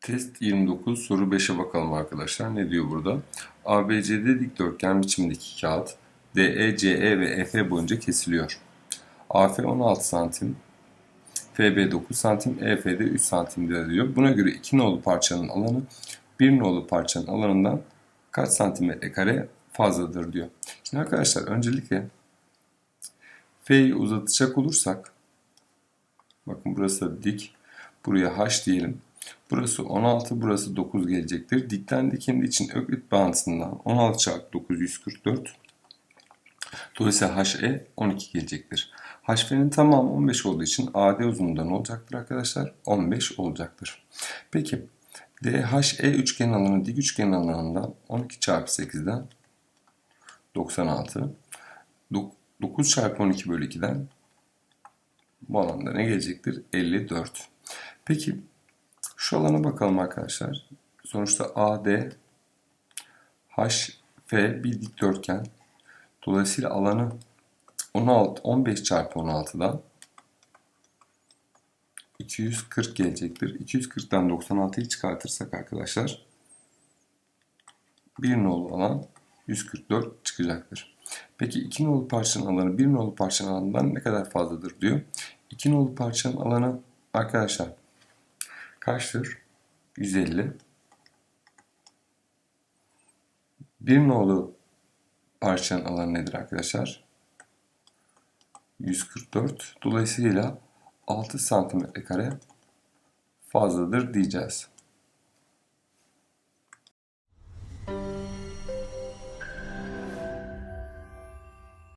Test 29 soru 5'e bakalım arkadaşlar. Ne diyor burada? ABCD dikdörtgen biçimindeki kağıt DE, CE ve EF boyunca kesiliyor. AF 16 santim, FB 9 santim, EF de 3 santimdir diyor. Buna göre 2 nolu parçanın alanı 1 nolu parçanın alanından kaç santimetre kare fazladır diyor. Şimdi arkadaşlar öncelikle F'yi uzatacak olursak bakın burası da dik. Buraya H diyelim. Burası 16, burası 9 gelecektir. Dikten dikindi için Öklit bağıntısından 16 çarpı 9 144. Dolayısıyla HE 12 gelecektir. HF'nin tamamı 15 olduğu için AD uzunluğunda ne olacaktır arkadaşlar? 15 olacaktır. Peki DHE üçgen alanı dik üçgen alanından 12 çarpı 8'den 96. 9 çarpı 12 bölü 2'den bu alanda ne gelecektir? 54. Peki şu alana bakalım arkadaşlar. Sonuçta AD HF bir dikdörtgen. Dolayısıyla alanı 16 15 çarpı 16'dan 240 gelecektir. 240'tan 96'yı çıkartırsak arkadaşlar bir nolu alan 144 çıkacaktır. Peki 2 nolu parçanın alanı 1 nolu parçanın alanından ne kadar fazladır diyor. 2 nolu parçanın alanı arkadaşlar kaçtır? 150. 1 nolu parçanın alanı nedir arkadaşlar? 144. Dolayısıyla 6 santimetre kare fazladır diyeceğiz.